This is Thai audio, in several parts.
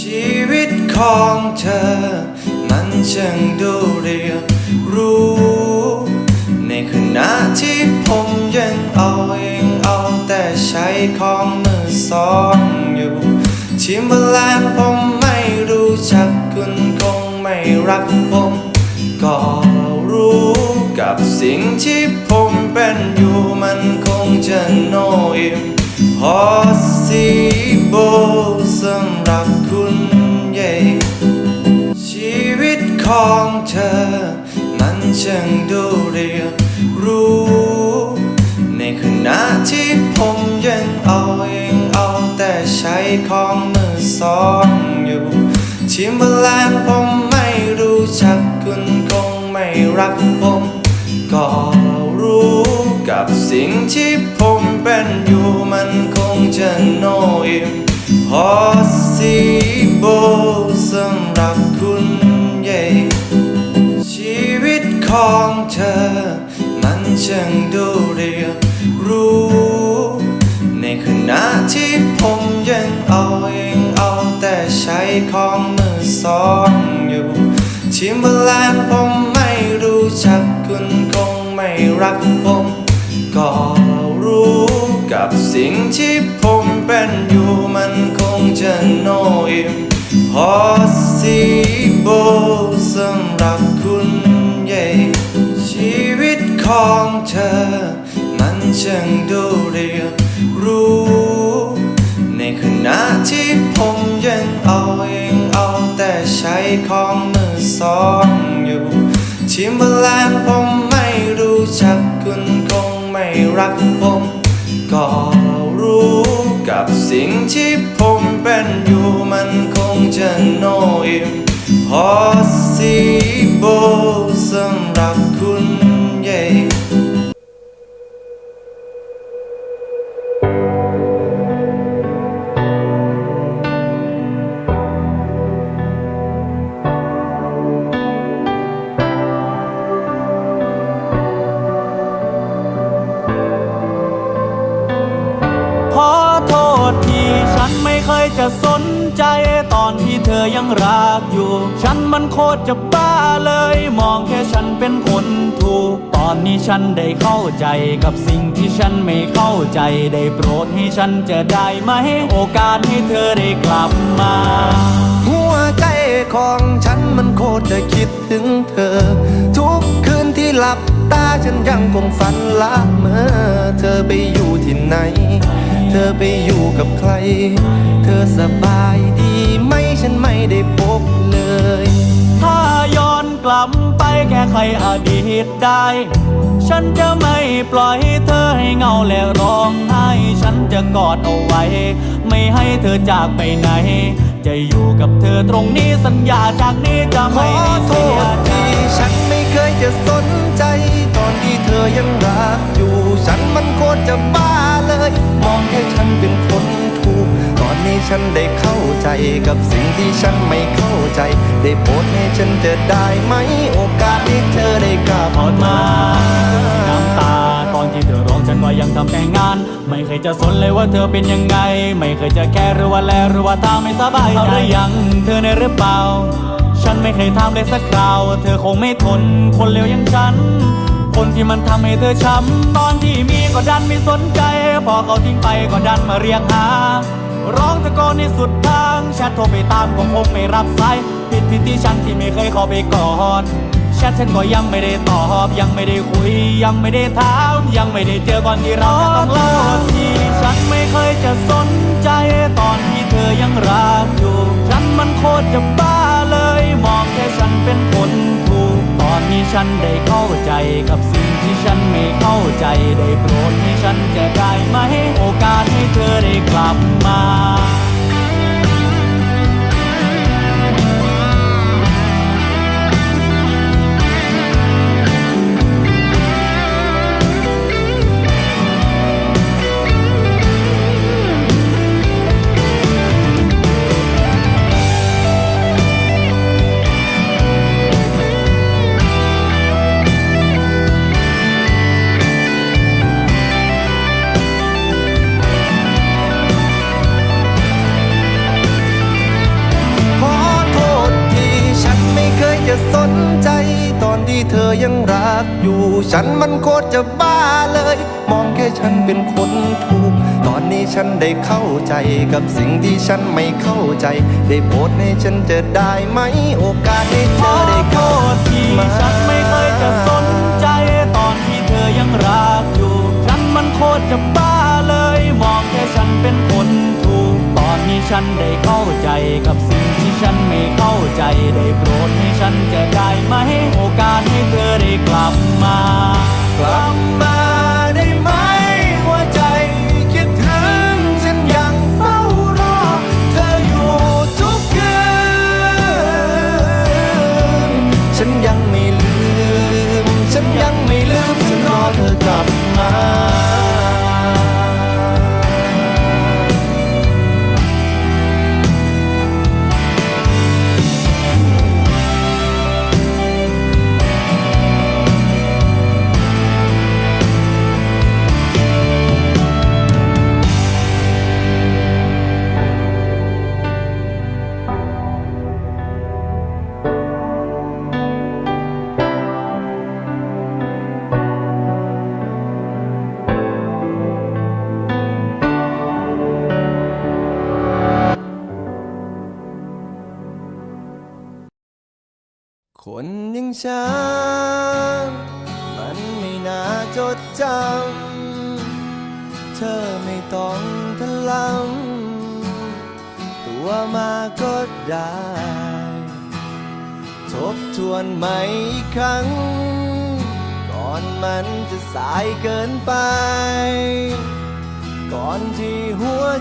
ชีวิตของเธอ มันช่างดูเรียบรู้ ในขณะที่ผมยังเอาเองเอาแต่ใช้ของมือสองอยู่ทิมเบอร์แลนผมไม่รู้จักคุณคงไม่รักผมก็รู้กับสิ่งที่ผมเป็นอยู่มันคงจะโนอิม possible สำหรับคุณเย่ชีวิตของเธอ มันช่างดูเรียรู้ ในขณะที่ผมยังเอาเองเอาแต่ใช้ของมือสองอยู่ทิมเบอร์แลนผมไม่รู้จักคุณคงไม่รักผม ก็รู้กับสิ่งที่ผม เป็นอยู่มันคงจะโนอิม possible สำหรับคุณเย่ชีวิตของเธอ มันช่างดูเรียรู้ ในขณะที่ผมยังเอาเองเอาแต่ใช้ของมือสองอยู่ทิมเบอร์แลนด์ผมไม่รู้จักคุณคงไม่รักผม ก็รู้กับสิ่งที่ผมเป็นอยู่มันคงจะโนอิม possible สำหรับคุณเย่ชีวิตของเธอ มันช่างดูเรียบรู้ ในขณะที่ผมยังเอาเองเอาแต่ใช้ของมือสองอยู่ทิมเบอร์แลนด์ผมไม่รู้จัก รักผม ก็รู้กับสิ่งที่ผมเป็นอยู่มันคงจะโนอิม possible สำหรับ อนที่เธอยังรักอยู่ ฉันมันโคตรจะบ้าเลย มองแค่ฉันเป็นคนถูก ตอนนี้ฉันได้เข้าใจกับสิ่งที่ฉันไม่เข้าใจ ได้โปรดให้ฉันจะได้ไหม โอกาสให้เธอได้กลับมา หัวใจของฉันมันโคตรจะคิดถึงเธอ ทุกคืนที่หลับตาฉันยังคงฝันละเมื่อเธอไปอยู่ที่ไหน เธอไปอยู่กับใคร เธอสบายดี ไหมฉันไม่ได้พบเลย ถ้าย้อนกลับไปแค่ใครอดีตได้ ฉันจะไม่ปล่อยเธอให้เหงาและร้องไห้ ฉันจะกอดเอาไว้ ไม่ให้เธอจากไปไหน จะอยู่กับเธอตรงนี้สัญญาจากนี้จะขไม่อให้โทเสียษใจที่ฉันไม่เคยจะสนใจ ตอนที่เธอยังรักอยู่ ฉันมันโคตรจะบ้าเลย มองแค่ฉันเป็นคน ฉันได้เข้าใจกับสิ่งที่ฉันไม่เข้าใจ ได้โปรดให้ฉันจะได้ไหม โอกาสที่เธอได้กลับถอดมามาน้ำตาตอนที่เธอร้องฉันก็ยังทำแต่งาน ไม่เคยจะสนเลยว่าเธอเป็นยังไง ไม่เคยจะแค่หรือว่าแลหรือว่าทางไม่สบายใจหรือยังเธอในหรือเปล่า ฉันไม่เคยทำเลยสักคราว เธอคงไม่ทนคนเลวอย่างฉันคนที่มันทำให้เธอช้ำตอนที่มีก็ดันไม่สนใจ พอเขาทิ้งไปก็ดันมาเรียกหา ร้องตะโกนในสุดทางแชทโทรไปตามก็คงไม่รับสายผิดผิดที่ฉันที่ไม่เคยข้าไปกอดแชทฉันก็ยังไม่ได้ตอบ ยังไม่ได้คุย ยังไม่ได้ถาม ยังไม่ได้เจอก่อนที่เราจะต้องเลิกที่ฉันไม่เคยจะสนใจตอนที่เธอยังรักอยู่ ฉันมันโคตรจะบ้าเลย มองแค่ฉันเป็นคน ที่ฉันได้เข้าใจกับสิ่งที่ฉันไม่เข้าใจได้โปรดให้ฉันจะได้ไหม โอกาสให้เธอได้กลับมา ตรจะบ้าเลย มองแค่ฉันเป็นคนถูก ตอนนี้ฉันได้เข้าใจกับสิ่งที่ฉันไม่เข้าใจ ได้โปรดให้ฉันจะได้ไหม โอกาสให้เธอได้โทเข้าที่ฉันไม่เคยจะสนใจ ตอนที่เธอยังรักอยู่ ฉันมันโคตรจะบ้าเลย มองแค่ฉันเป็นคนถูก ตอนนี้ฉันได้เข้าใจกับสิ่งที่ฉันไม่เข้าใจ ได้โปรดให้ฉันจะได้ไหม โอกาสให้เธอได้กลับมา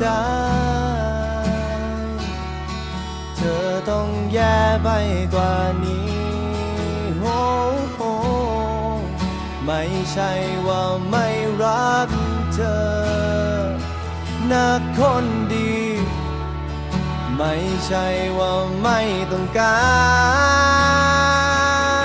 ใจ เธอต้องแย่ไปกว่านี้โอ้โหไม่ใช่ว่าไม่รักเธอนักคนดี ไม่ใช่ว่าไม่ต้องกา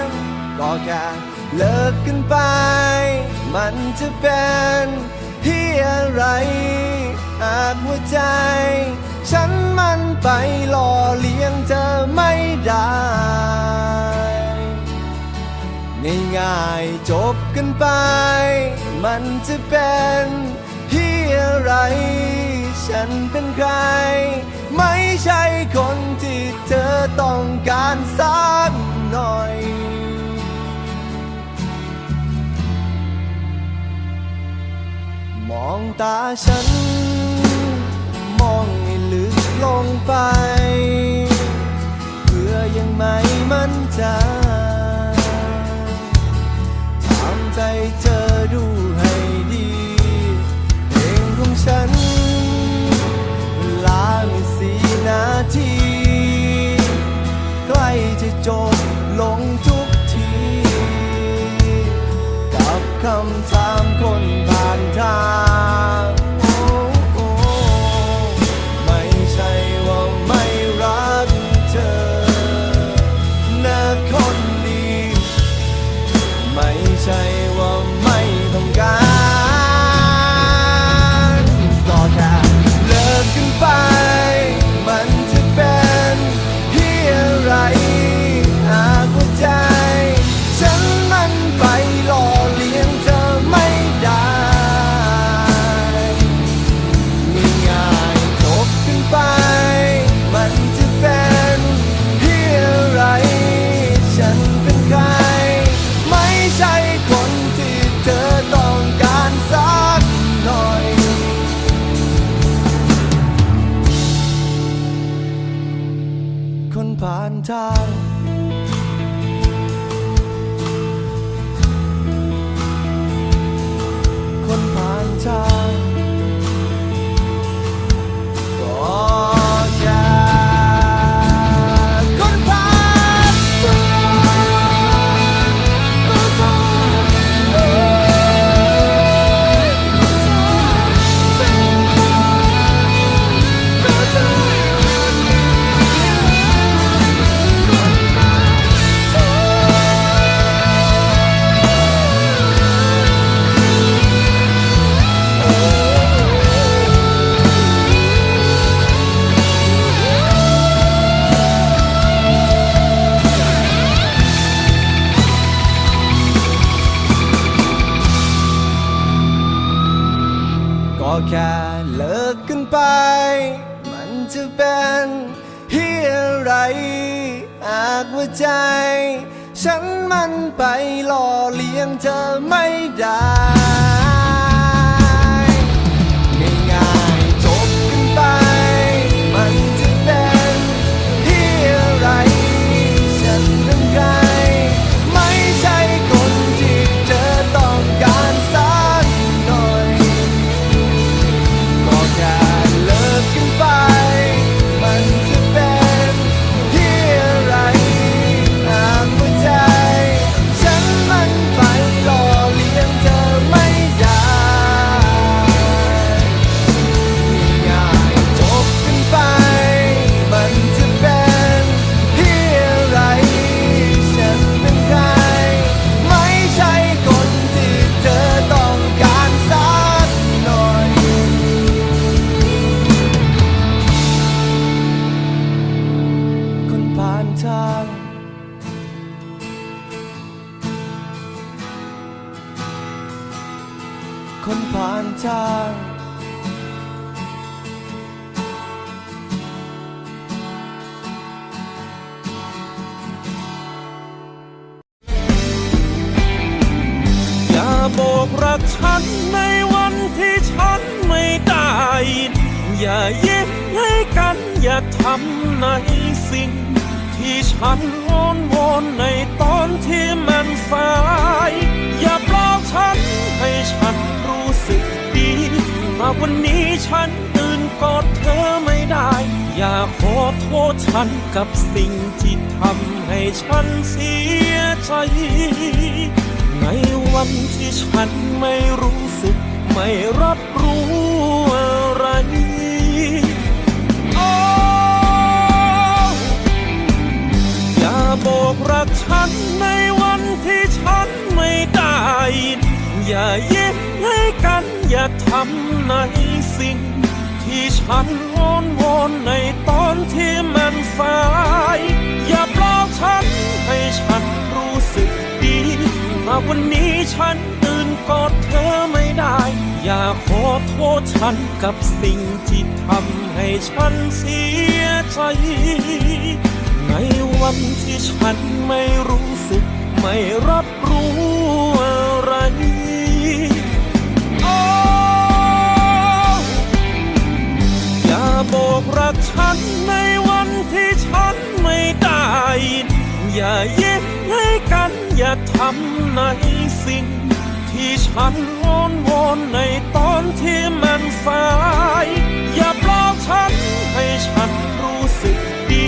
รก็แค่เลิกกันไป มันจะเป็นที่อะไร หากหัวใจ ฉันมันไปหล่อเลี้ยงเธอไม่ได้ ง่ายๆจบกันไป มันจะเป็นที่อะไร ฉันเป็นใคร ไม่ใช่คนที่เธอต้องการสักหน่อย องตาฉัน มองให้ลึกลงไป เพื่อยังไม่มั่นใจถามใจเธอดูให้ดีเพลงของฉันลามีสี่นาที ใกล้จะจบลงทุกที กับคำถามคน ผ่ ผ่านทางคนผ่านทาง ใจ ฉันมันไปหล่อเลี้ยงเธอไม่ได้ บอกฉันในวันที่ฉันไม่ได้ อย่ายิ้มให้กันอย่าทำในสิ่ง ที่ฉันวอนวอนในตอนที่มันสาย อย่าปลอบฉันให้ฉันรู้สึกดีหาวันนี้ฉันตื่นกอดเธอไม่ได้ อย่าขอโทษฉันกับสิ่งที่ทำให้ฉันเสียใจ ในวันที่ฉันไม่รู้สึก ไม่รับรู้อะไรโอ้อย่าบอกรักฉันในวันที่ฉันไม่ได้อย่ายิ้มให้กันอย่าทำในสิ่ง ที่ฉันวอนวอนในตอนที่มันสาย อย่าปลอบฉันให้ฉันรู้ หากวันนี้ฉันตื่นกอดเธอไม่ได้ อย่าขอโทษฉันกับสิ่งที่ทำให้ฉันเสียใจ ในวันที่ฉันไม่รู้สึก ไม่รับรู้อะไรโอ้อย่าบอกรักฉันในวันที่ฉันไม่ได้ อย่ายิ้มให้กันอย่าทำในสิ่ง ที่ฉันวอนวอนในตอนที่มันสาย อย่าปลอบฉันให้ฉันรู้สึกดี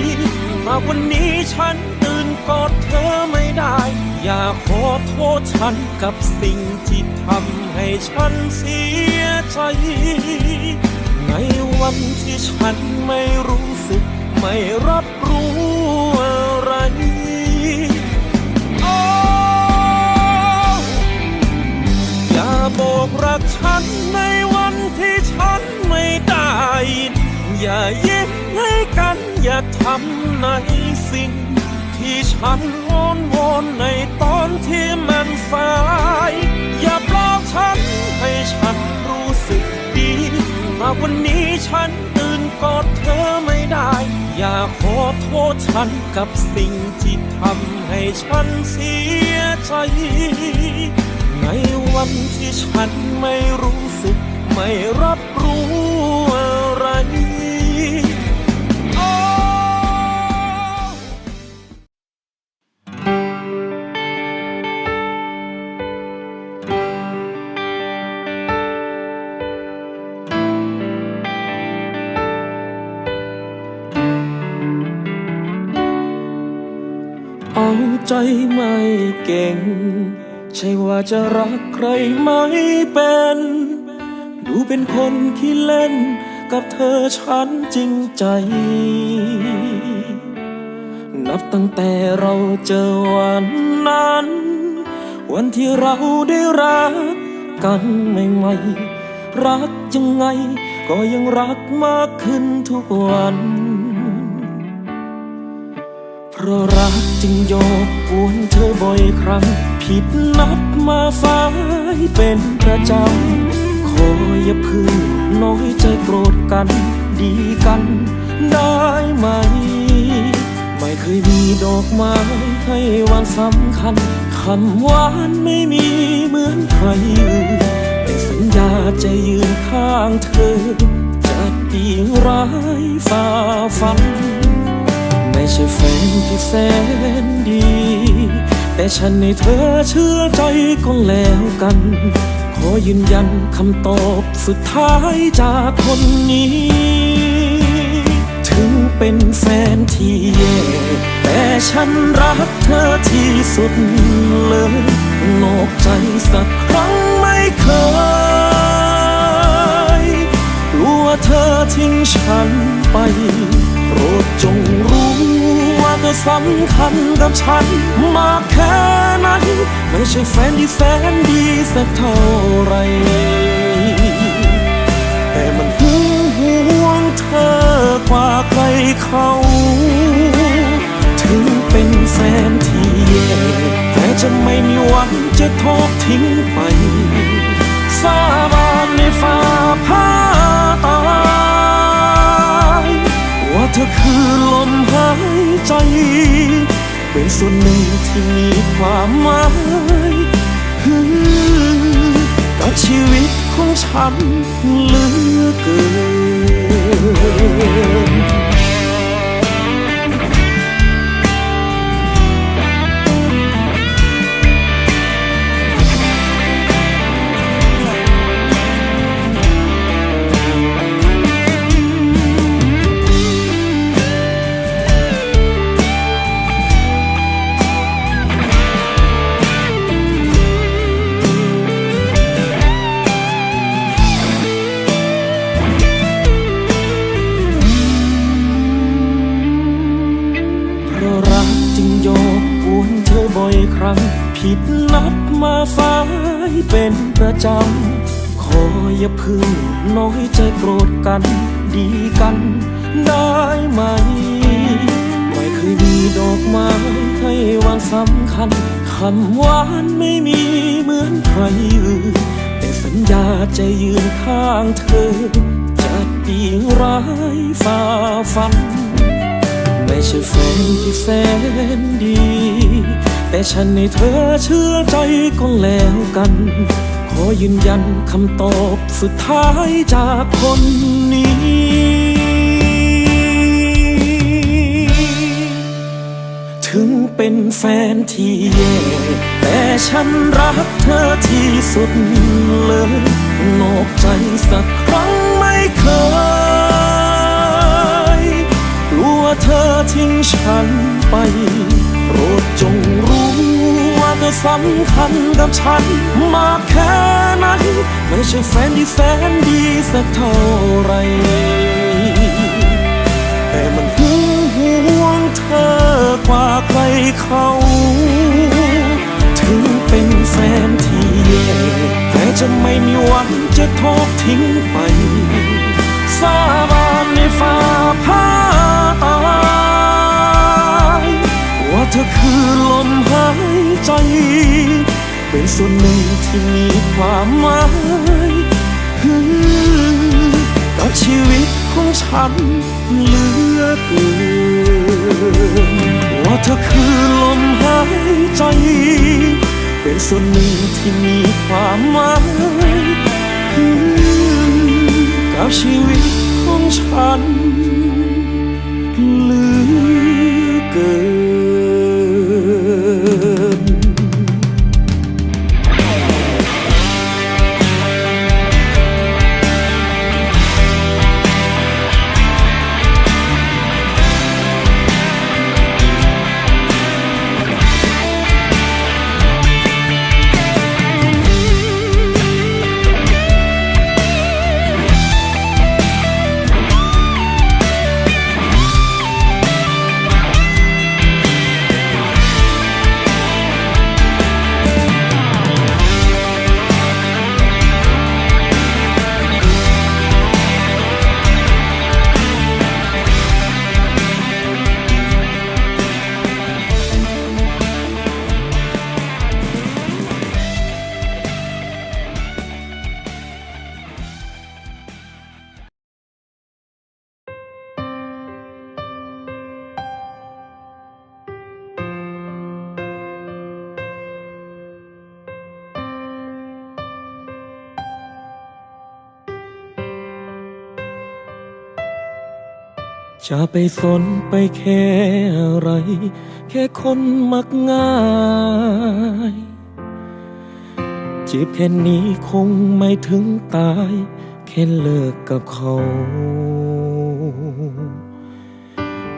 หาวันนี้ฉันตื่นกอดเธอไม่ได้ อย่าขอโทษฉันกับสิ่งที่ทำให้ฉันเสียใจในวันที่ฉันไม่รู้สึกไม่รับรู้อะไร อย่าบกรักฉันในวันที่ฉันไม่ได้ อย่ายิ้มให้กันอย่าทำในสิ่ง ที่ฉันวอนวอนในตอนที่มันสาย อย่าปลอบฉันให้ฉันรู้สึกดีหากวันนี้ฉันตื่นกอดเธอไม่ได้ อย่าขอโทษฉันกับสิ่งที่ทำให้ฉันเสียใจ ในวันที่ฉันไม่รู้สึก ไม่รับรู้อะไรเอาใจไม่เก่ง ใช่ว่าจะรักใครไม่เป็น ดูเป็นคนขี้เล่น กับเธอฉันจริงใจ นับตั้งแต่เราเจอวันนั้น วันที่เราได้รักกันใหม่ๆ รักยังไงก็ยังรักมากขึ้นทุกวัน เพราะรักจึงโยกกวนเธอบ่อยครั้ง ผิดนัดมาสายเป็นประจำขออย่าเพึ่งน้อยใจโกรธกันดีกันได้ไหม ไม่เคยมีดอกไม้ให้วันสำคัญคำหวานไม่มีเหมือนใครอื่นแต่สัญญาจะยืนข้างเธอจะดีร้ายฝ่าฟัน ไม่ใช่แฟนที่แสนดี แต่ฉันในเธอเชื่อใจก็แล้วกัน ขอยืนยันคำตอบสุดท้ายจากคนนี้ ถึงเป็นแฟนที่แย่แต่ฉันรักเธอที่สุดเลยนอกใจสักครั้งไม่เคยกลัวเธอทิ้งฉันไป โปรดจงรู้ เธอสำคัญกับฉันมากแค่ไหนไม่ใช่แฟนที่แสนดีสักเท่าไร แต่มันหึงหวงเธอกว่าใครเขา ถึงเป็นแฟนที่แย่แต่จะไม่มีวันจะทอดทิ้งไป สาบานในฟ้าผ่า ธอคือลมหายใจ เป็นส่วนหนึ่งที่มีความหมายกับชีวิตของฉันเหลือเกิน คำหวานไม่มีเหมือนใครอื่นแต่สัญญาจะยืนข้างเธอ จะดีร้ายฝ่าฟัน ไม่ใช่แฟนที่แสนดี แต่ฉันในเธอเชื่อใจก็แล้วกัน ขอยืนยันคำตอบสุดท้ายจากคนนี้ เป็นแฟนที่แย่ แต่ฉันรักเธอที่สุดเลยนอกใจสักครั้งไม่เคย กลัวเธอทิ้งฉันไป โปรดจงรู้ว่าเธอสำคัญกับฉันมากแค่ไหนไม่ใช่แฟนที่แสนดีสักเท่าไหรแต่มันหึงหวงเธอ กว่าใครเขา ถึงเป็นแฟนที่แย่แต่จะไม่มีวันจะทอดทิ้งไป สาบานในฟ้าผ่าตายว่าเธอคือลมหายใจ เป็นส่วนหนึ่งที่มีความหมายกับชีวิตของฉันเหลือเกิน ว่าเธอคือลมหายใจ เป็นส่วนหนึ่งที่มีความหมายกับชีวิตของฉัน จะไปสนไปแค่อะไร แค่คนมักง่าย จีบแค่นี้คงไม่ถึงตาย แค่เลิกกับเขา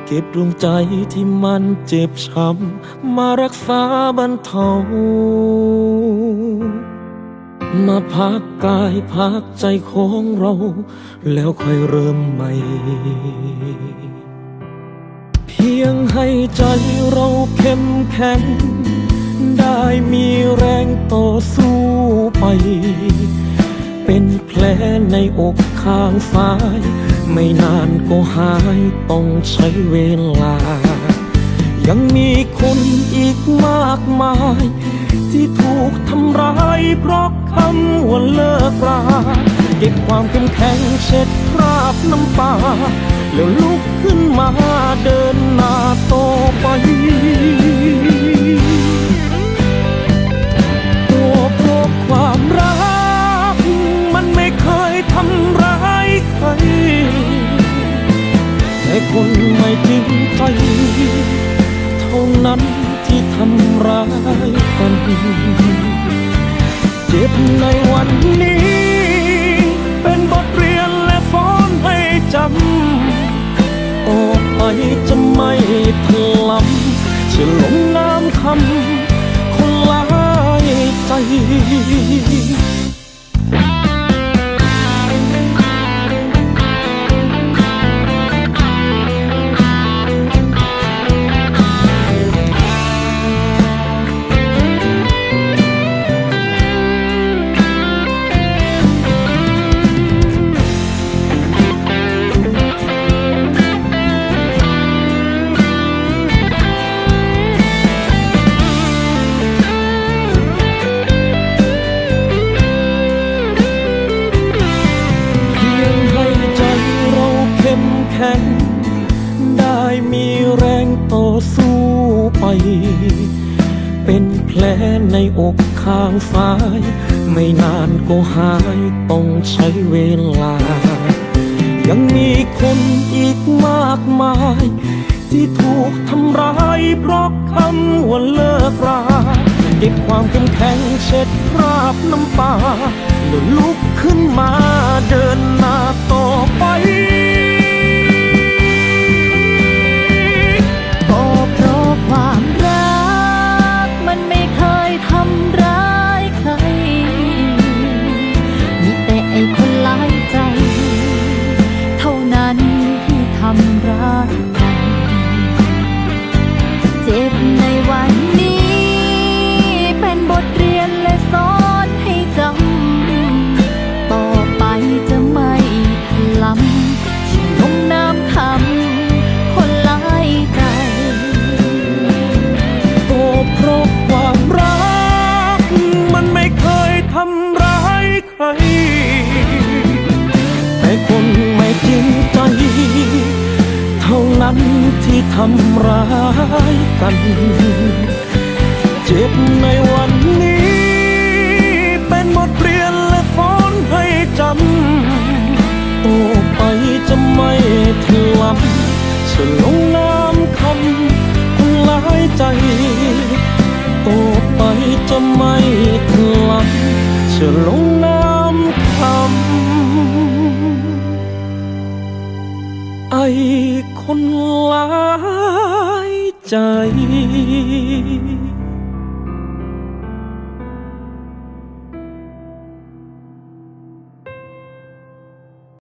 เก็บดวงใจที่มันเจ็บช้ำ มารักษาบรรเทา มาพักกายพักใจของเรา แล้วค่อยเริ่มใหม่ เพียงให้ใจเราเข้มแข็ง ได้มีแรงต่อสู้ไป เป็นแผลในอกข้างซ้าย ไม่นานก็หายต้องใช้เวลา ยังมีคนอีกมากมาย ที่ถูกทำร้ายเพราะคำว่าเลิกราเก็บความเข้มแข็งเช็ดคราบน้ำตาแล้วลุกขึ้นมาเดินหน้าต่อไป ลุกขึ้นมาเดินหน้าต่อไปายกัน เจ็บในวันนี้ เป็นบทเรียนและสอนให้จำต่อไปจะไม่ทลำจะลงน้ำคำคนหลายใจต่อไปจะไม่ทลำจะลงน้ำคำไอคนลาย ใจ